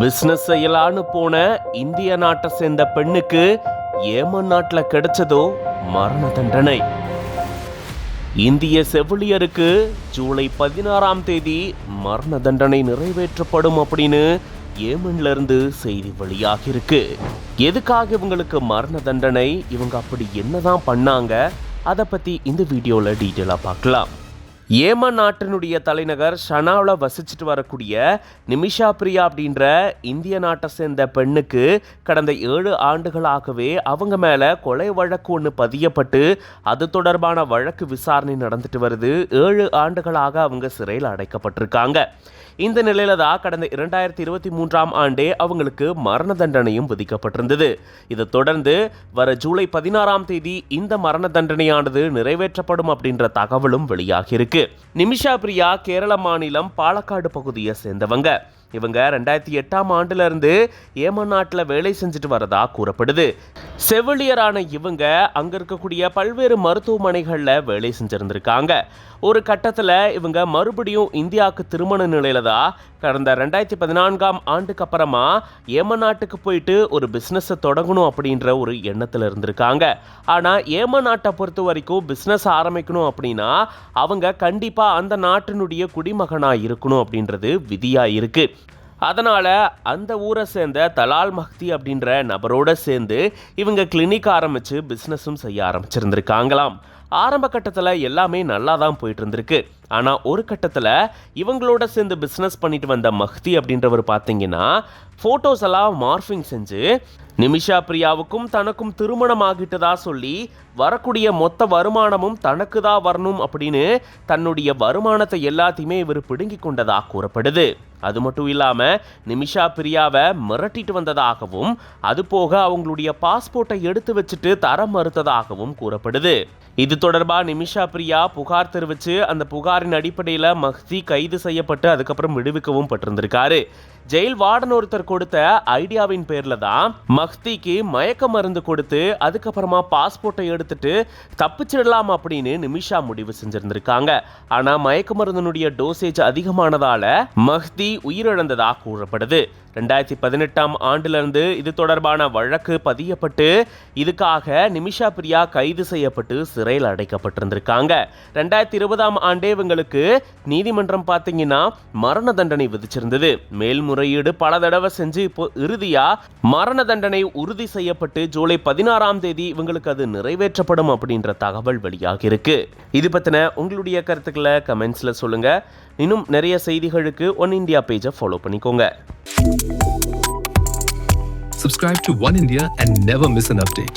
Business செய்யலான்னு போன இந்திய நாட்டை சேர்ந்த பெண்ணுக்கு ஏமன் நாட்டுல கிடைச்சதோ மரண தண்டனை. இந்திய செவிலியருக்கு ஜூலை பதினாறாம் தேதி மரண தண்டனை நிறைவேற்றப்படும் அப்படின்னு ஏமன்ல இருந்து செய்தி வெளியாகியிருக்கு. எதுக்காக இவங்களுக்கு மரண தண்டனை? இவங்க அப்படி என்னதான் பண்ணாங்க? அதை பத்தி இந்த வீடியோல டீட்டெயிலா பார்க்கலாம். ஏமன் நாட்டினுடைய தலைநகர் ஷனாவில் வசிச்சுட்டு வரக்கூடிய நிமிஷா பிரியா அப்படின்ற இந்திய நாட்டை சேர்ந்த பெண்ணுக்கு கடந்த ஏழு ஆண்டுகளாகவே அவங்க மேலே கொலை வழக்கு ஒன்று பதியப்பட்டு அது தொடர்பான வழக்கு விசாரணை நடந்துட்டு வருது. ஏழு ஆண்டுகளாக அவங்க சிறையில் அடைக்கப்பட்டிருக்காங்க. இந்த நிலையில தான் கடந்த இரண்டாயிரத்தி இருபத்தி மூன்றாம் ஆண்டே அவங்களுக்கு மரண தண்டனையும் விதிக்கப்பட்டிருந்தது. இதை தொடர்ந்து வர ஜூலை பதினாறாம் தேதி இந்த மரண தண்டனையானது நிறைவேற்றப்படும் அப்படின்ற தகவலும் வெளியாகியிருக்கு. நிமிஷா பிரியா கேரள மாநிலம் பாலக்காடு பகுதியை சேர்ந்தவங்க. இவங்க ரெண்டாயிரத்தி எட்டாம் ஆண்டுல இருந்து ஏமன் நாட்டில் வேலை செஞ்சுட்டு வரதா கூறப்படுது. செவிலியரான இவங்க அங்க இருக்கக்கூடிய பல்வேறு மருத்துவமனைகளில் வேலை செஞ்சிருந்திருக்காங்க. ஒரு கட்டத்தில் இவங்க மறுபடியும் இந்தியாவுக்கு திருமண நிலையில தான் கடந்த ரெண்டாயிரத்தி பதினான்காம் ஆண்டுக்கு அப்புறமா ஏமன் நாட்டுக்கு போயிட்டு ஒரு பிஸ்னஸை தொடங்கணும் அப்படின்ற ஒரு எண்ணத்தில் இருந்திருக்காங்க. ஆனால் ஏமன் நாட்டை பொறுத்த வரைக்கும் பிஸ்னஸ் ஆரம்பிக்கணும் அப்படின்னா அவங்க கண்டிப்பாக அந்த நாட்டினுடைய குடிமகனாக இருக்கணும் அப்படின்றது விதியாக இருக்குது அதனால் அந்த ஊரை சேர்ந்த தலால் மஹ்தி அப்படின்ற நபரோட சேர்ந்து இவங்க கிளினிக் ஆரம்பித்து பிஸ்னஸும் செய்ய ஆரம்பிச்சிருந்திருக்காங்களாம். ஆரம்ப கட்டத்தில் எல்லாமே நல்லா தான் போயிட்டு இருந்திருக்கு ஆனால் ஒரு கட்டத்தில் இவங்களோட சேர்ந்து பிஸ்னஸ் பண்ணிட்டு வந்த மஹ்தி அப்படின்றவர் பார்த்தீங்கன்னா ஃபோட்டோஸ் எல்லாம் மார்ஃபிங் செஞ்சு நிமிஷா பிரியாவுக்கும் தனக்கும் திருமணம் ஆகிட்டதா சொல்லி வரக்கூடிய மொத்த வருமானமும் தனக்கு தான் வரணும் அப்படின்னு தன்னுடைய வருமானத்தை எல்லாத்தையுமே இவர் பிடுங்கி கொண்டதாக கூறப்படுது. அது மட்டும் இல்லாமல் நிமிஷா பிரியாவை மிரட்டிட்டு வந்ததாகவும் அது போக அவங்களுடைய பாஸ்போர்ட்டை எடுத்து வச்சுட்டு தர மறுத்ததாகவும் கூறப்படுது. இது தொடர்பாக நிமிஷா பிரியா புகார் தெரிவித்து அந்த புகாரின் அடிப்படையில் மஹ்தி கைது செய்யப்பட்டு அதுக்கப்புறம் விடுவிக்கவும் பட்டிருந்திருக்காரு. ஜெயில் வார்டன் ஒருத்தர் கொடுத்த ஐடியாவின் பேரில் தான் மஹ்திக்கு மயக்க மருந்து கொடுத்து அதுக்கப்புறமா பாஸ்போர்ட்டை எடுத்துட்டு தப்பிச்சிடலாம் அப்படின்னு நிமிஷா முடிவு செஞ்சிருந்திருக்காங்க. ஆனால் மயக்க மருந்தினுடைய டோசேஜ் அதிகமானதால் மஹ்தி உயிரிழந்ததாக கூறப்படுது. ரெண்டாயிரத்தி பதினெட்டாம் ஆண்டிலிருந்து இது தொடர்பான வழக்கு பதியப்பட்டு இதுக்காக நிமிஷா பிரியா கைது செய்யப்பட்டு சிறையில் அடைக்கப்பட்டிருந்திருக்காங்க. ரெண்டாயிரத்தி இருபதாம் ஆண்டே இவங்களுக்கு நீதிமன்றம் பார்த்தீங்கன்னா மரண தண்டனை விதிச்சிருந்தது. மேல்முறையீடு பல தடவை செஞ்சு இப்போ இறுதியா மரண தண்டனை உறுதி செய்யப்பட்டு ஜூலை பதினாறாம் தேதி இவங்களுக்கு அது நிறைவேற்றப்படும் அப்படின்ற தகவல் வெளியாகி இருக்கு. இது பத்தின உங்களுடைய கருத்துக்களை கமெண்ட்ஸ்ல சொல்லுங்க. இன்னும் நிறைய செய்திகளுக்கு ஒன் இந்தியா இந்தியா பேஜை ஃபாலோ பண்ணிக்கோங்க Subscribe to One India and never miss an update.